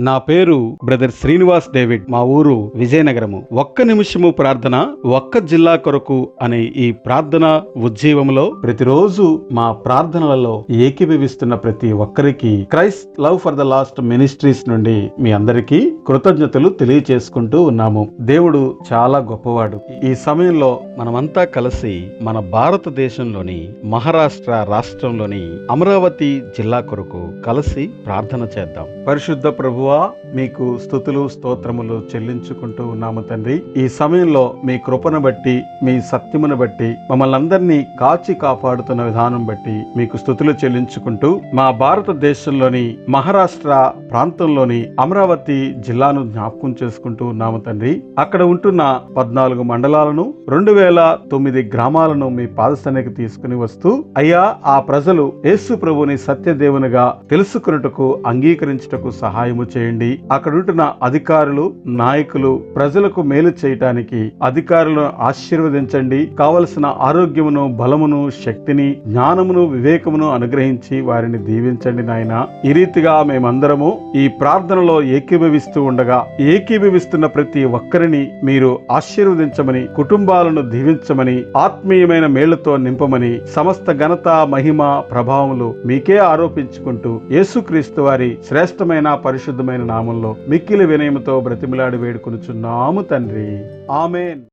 నా పేరు brother Srinivas David. మా ఊరు విజయనగరము. ఒక్క నిమిషము ప్రార్థన ఒక్క జిల్లా కొరకు అనే ఈ ప్రార్థన ఉజ్జీవంలో ప్రతిరోజు మా ప్రార్థనలలో ఏకీభవిస్తున్న ప్రతి ఒక్కరికి Christ love for the lost ministries నుండి మీ అందరికీ కృతజ్ఞతలు తెలియచేసుకుంటూ ఉన్నాము. దేవుడు చాలా గొప్పవాడు. ఈ సమయంలో మనమంతా కలిసి మన భారతదేశంలోని మహారాష్ట్ర రాష్ట్రంలోని అమరావతి జిల్లా కొరకు కలిసి ప్రార్థన చేద్దాం. పరిశుద్ధ ప్రభువా మీకు స్థుతులు స్తోత్రములు చెల్లించుకుంటూ ఉన్నాము తండ్రి. ఈ సమయంలో మీ కృపను బట్టి మీ సత్యమును బట్టి మమ్మల్ని అందరినీ కాచి కాపాడుతున్న విధానం బట్టి మీకు స్థుతులు చెల్లించుకుంటూ మా భారతదేశంలోని మహారాష్ట్ర ప్రాంతంలోని అమరావతి జిల్లాను జ్ఞాపకం చేసుకుంటూ ఉన్నాము తండ్రి. అక్కడ ఉంటున్న పద్నాలుగు మండలాలను రెండు వేల తొమ్మిది గ్రామాలను మీ పాదస్థానికి తీసుకుని వస్తూ అయ్యా ఆ ప్రజలు యేసు ప్రభుని సత్యదేవునిగా తెలుసుకున్నటకు అంగీకరించుటకు సహాయము చేయండి. అక్కడుంటున్న అధికారులు నాయకులు ప్రజలకు మేలు చేయటానికి అధికారులను ఆశీర్వదించండి. కావలసిన ఆరోగ్యమును బలమును శక్తిని జ్ఞానమును వివేకమును అనుగ్రహించి వారిని దీవించండి నాయన. ఈ రీతిగా మేమందరము ఈ ప్రార్థనలో ఏకీభవిస్తూ ఉండగా ఏకీభవిస్తున్న ప్రతి ఒక్కరిని మీరు ఆశీర్వదించమని కుటుంబాలను దీవించమని ఆత్మీయమైన మేళ్ళతో నింపమని సమస్త ఘనత మహిమ ప్రభావములు మీకే ఆరోపించుకుంటూ యేసుక్రీస్తు వారి శ్రేష్టమైన పరిశుద్ధమైన నామంలో మిక్కిలి వినయముతో బ్రతిమిలాడి వేడుకొనుచున్నాము తండ్రి. ఆమెన్.